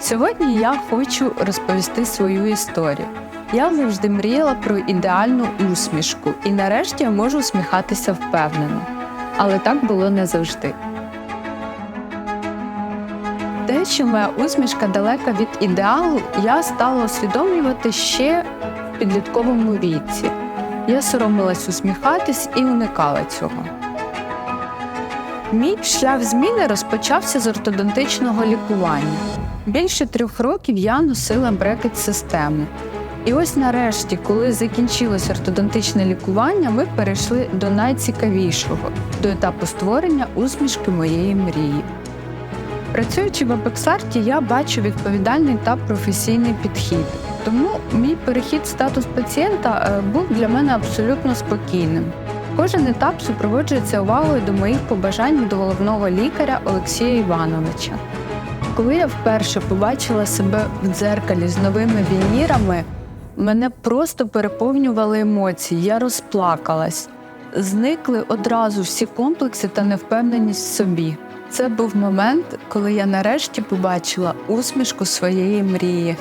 Сьогодні я хочу розповісти свою історію. Я завжди мріяла про ідеальну усмішку, і нарешті я можу усміхатися впевнено. Але так було не завжди. Те, що моя усмішка далека від ідеалу, я стала усвідомлювати ще в підлітковому віці. Я соромилась усміхатись і уникала цього. Мій шлях зміни розпочався з ортодонтичного лікування. Більше трьох років я носила брекет системи. І ось нарешті, коли закінчилось ортодонтичне лікування, ми перейшли до найцікавішого до етапу створення усмішки моєї мрії. Працюючи в Апексарті, я бачу відповідальний та професійний підхід. Тому мій перехід в статус пацієнта е, був для мене абсолютно спокійним. Кожен етап супроводжується увагою до моїх побажань до головного лікаря Олексія Івановича. Коли я вперше побачила себе в дзеркалі з новими вінірами, мене просто переповнювали емоції, я розплакалась. Зникли одразу всі комплекси та невпевненість в собі. Це був момент, коли я нарешті побачила усмішку своєї мрії.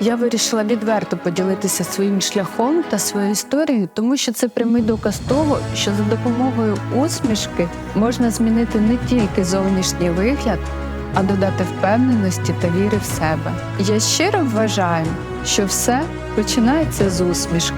Я вирішила відверто поділитися своїм шляхом та своєю історією, тому що це прямий доказ того, що за допомогою усмішки можна змінити не тільки зовнішній вигляд, а додати впевненості та віри в себе. Я щиро вважаю, що все починається з усмішки.